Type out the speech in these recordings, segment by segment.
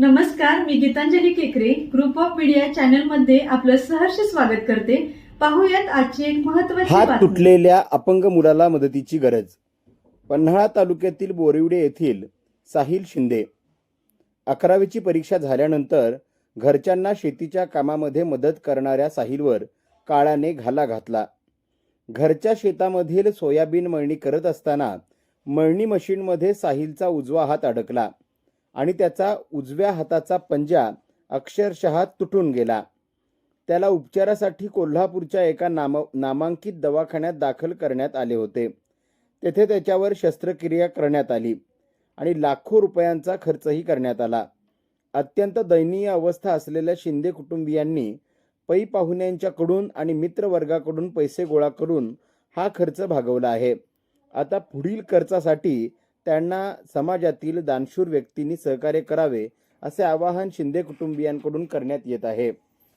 नमस्कार मी गीतांजली केकरे group of media चॅनलमध्ये आपलं सहर्ष स्वागत करते. पाहूयात आजची एक महत्वाची हात बातमी. तुटलेल्या अपंग मुलाला मदतीची गरज. पन्हाळा तालुक्यातील बोरिवडे येथील साहिल शिंदे. अकरावीची परीक्षा झाल्यानंतर घरच्यांना शेतीच्या कामामध्ये मदत करणाऱ्या साहिलवर काळाने घाला घातला. घरच्या शेतामधील सोयाबीन मळणी करत असताना मळणी मशीनमध्ये साहिलचा उजवा हात अडकला. आणि त्याचा उजव्या हाताचा पंजा अक्षरशः तुटून गेला. त्याला उपचारासाठी कोल्हापूरच्या एका नाम नामांकित दवाखान्यात दाखल करण्यात आले होते. तेथे त्याच्यावर शस्त्रक्रिया करण्यात आली आणि लाखो रुपयांचा खर्चही करण्यात आला. अत्यंत दयनीय अवस्था असलेल्या शिंदे कुटुंबियांनी पै पाहुण्यांच्याकडून आणि मित्रवर्गाकडून पैसे गोळा करून हा खर्च भागवला आहे. आता पुढील खर्चासाठी त्यांना समाजातील दानशूर व्यक्तींनी सहकार्य करावे असे आवाहन शिंदे कुटुंबियांकडून करण्यात येत आहे.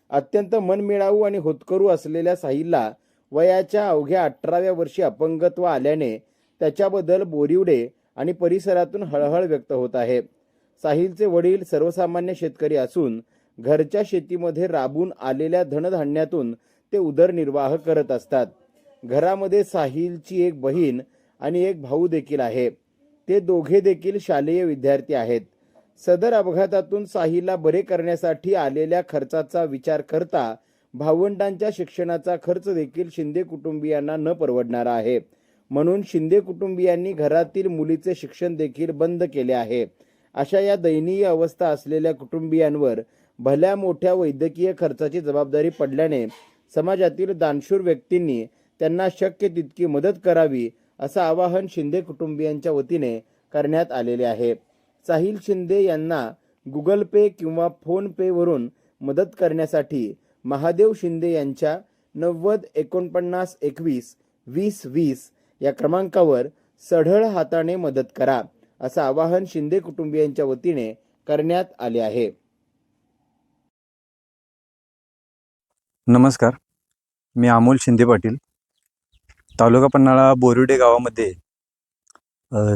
अत्यंत मनमिळावू आणि होतकरू असलेल्या साहिलला वयाच्या अवघ्या अठराव्या वर्षी अपंगत्व आल्याने त्याच्याबद्दल बोरिवडे आणि परिसरातून हळहळ व्यक्त होत आहे. साहिलचे वडील सर्वसामान्य शेतकरी असून घरच्या शेतीमध्ये राबून आलेल्या धनधान्यातून ते उदरनिर्वाह करत असतात. घरामध्ये साहिलची एक बहीण आणि एक भाऊ देखील आहे. ते दोघे देखील शालेय विद्यार्थी आहेत. सदर अपघातातून साहिलला बरे करण्यासाठी आलेल्या खर्चाचा विचार करता भावंडांच्या शिक्षणाचा खर्च देखील शिंदे कुटुंबियांना न परवडणारा आहे. म्हणून शिंदे कुटुंबियांनी घरातील मुलीचे शिक्षण देखील बंद केले आहे. अशा या दयनीय अवस्था असलेल्या कुटुंबियांवर भल्या मोठ्या वैद्यकीय खर्चाची जबाबदारी पडल्याने समाजातील दानशूर व्यक्तींनी त्यांना शक्य तितकी मदत करावी असं आवाहन शिंदे कुटुंबियांच्या वतीने करण्यात आलेले आहे. साहिल शिंदे यांना गुगल पे किंवा फोनपेवरून मदत करण्यासाठी महादेव शिंदे यांच्या नव्वद एकोणपन्नास एकवीस वीस वीस या क्रमांकावर सढळ हाताने मदत करा असं आवाहन शिंदे कुटुंबियांच्या वतीने करण्यात आले आहे. नमस्कार. मी अमोल शिंदे पाटील. तालुका पन्हाळा बोरिवडे गावामध्ये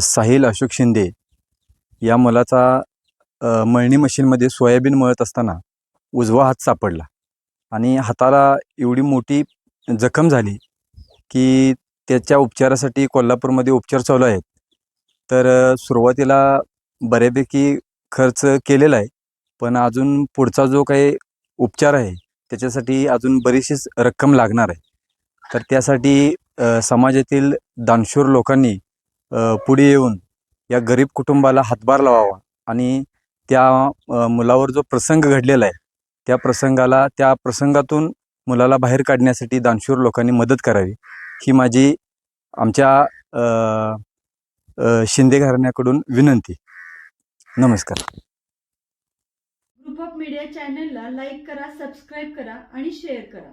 साहिल अशोक शिंदे या मुलाचा मळणी मशीनमध्ये सोयाबीन मळत असताना उजवा हात सापडला आणि हाताला एवढी मोठी जखम झाली की त्याच्या उपचारासाठी कोल्हापूरमध्ये उपचार चालू आहेत. तर सुरुवातीला बऱ्यापैकी खर्च केलेला आहे पण अजून पुढचा जो काही उपचार आहे त्याच्यासाठी अजून बरीचशीच रक्कम लागणार आहे. तर त्यासाठी समाजातील दानशूर लोकांनी पुढे येऊन या गरीब कुटुंबाला हातभार लावावा. आणि त्या मुलावर जो प्रसंग घडलेला आहे त्या प्रसंगाला त्या प्रसंगातून मुलाला बाहेर काढण्यासाठी दानशूर लोकांनी मदत करावी. ही माझी आमच्या शिंदे घराण्याकडून विनंती. नमस्कार. ग्रुप ऑफ मीडिया चॅनलला लाईक करा सबस्क्राईब करा आणि शेअर करा.